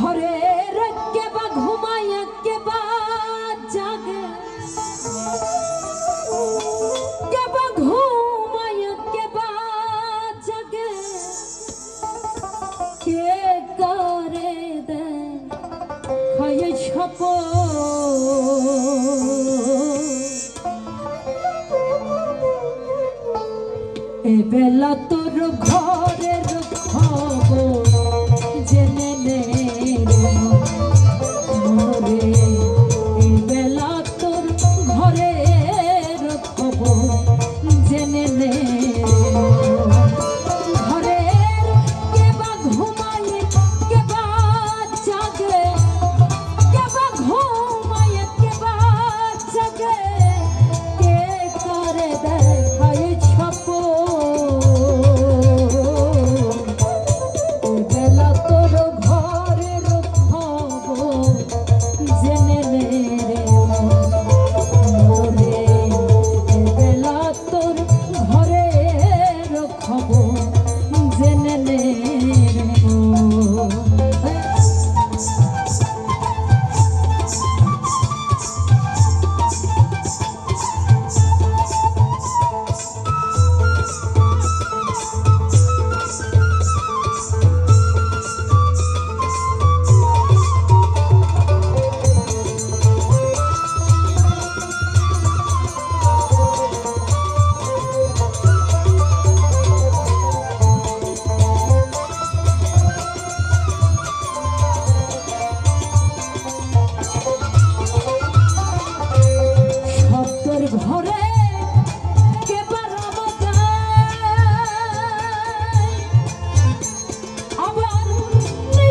ঘরে রেখে বা ঘুমাই একে বা জাগে। কে বা ঘুমাই একে বা জাগে। কে করে দেয়? খায় এবেলা তোর ঘরের içinde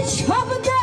chop it down.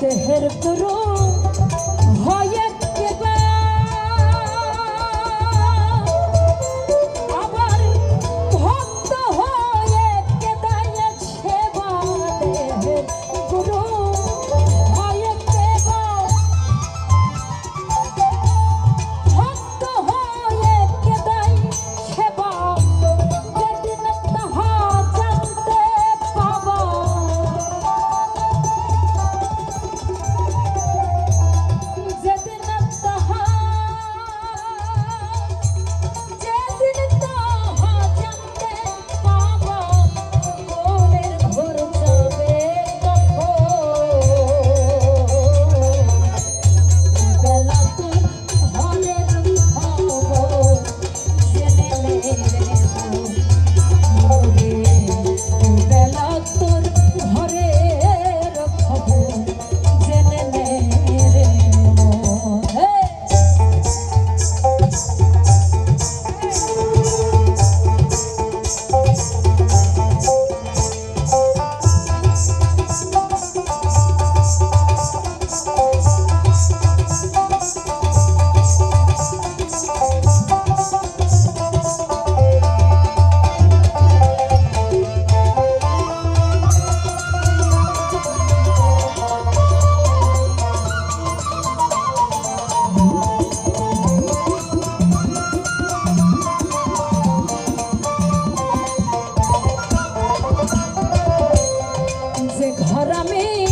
शहर करो ঘরামে